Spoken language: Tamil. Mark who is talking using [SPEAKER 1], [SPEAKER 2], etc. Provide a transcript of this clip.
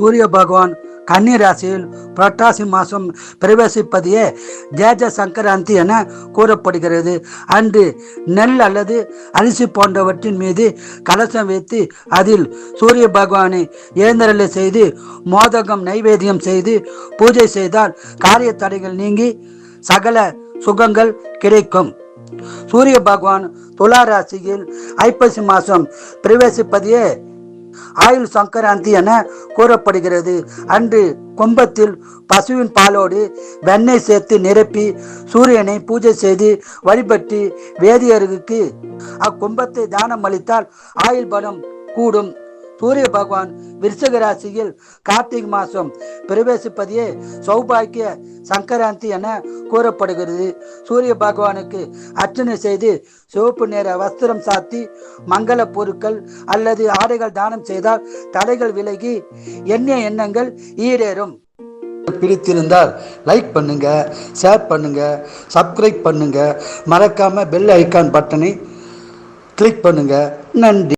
[SPEAKER 1] சூரிய பகவான் கன்னி ராசியில் புரட்டாசி மாதம் பிரவேசிப்பதையே தேஜ சங்கராந்தி என கூறப்படுகிறது. அன்று நெல் அல்லது அரிசி போன்றவற்றின் மீது கலசம் வைத்து அதில் சூரிய பகவானை ஏந்தரலை செய்து மோதகம் நைவேத்தியம் செய்து பூஜை செய்தால் காரிய தடைகள் நீங்கி சகல சுகங்கள் கிடைக்கும். சூரிய பகவான் துலா ராசியில் ஐப்பசி மாதம் பிரவேசிப்பதையே ஆயுள் சங்கராந்தி என கூறப்படுகிறது. அன்று கும்பத்தில் பசுவின் பாலோடு வெண்ணெய் சேர்த்து நிரப்பி சூரியனை பூஜை செய்து வழிபட்டு வேதியருக்கு அக்கும்பத்தை தானம் அளித்தால் ஆயுள் பலம் கூடும். சூரிய பகவான் விருச்சக ராசியில் கார்த்திகை மாதம் பிரவேசிப்பதையே சௌபாக்கிய சங்கராந்தி என கூறப்படுகிறது. சூரிய பகவானுக்கு அர்ச்சனை செய்து சிவப்பு நிற வஸ்திரம் சாத்தி மங்கள பொருட்கள் அல்லது ஆடைகள் தானம் செய்தால் தடைகள் விலகி எண்ணிய எண்ணங்கள் ஈடேறும் பிடித்திருந்தால் லைக் பண்ணுங்க ஷேர் பண்ணுங்க சப்ஸ்கிரைப் பண்ணுங்க. மறக்காம பெல் ஐக்கான் பட்டனை கிளிக் பண்ணுங்க. நன்றி.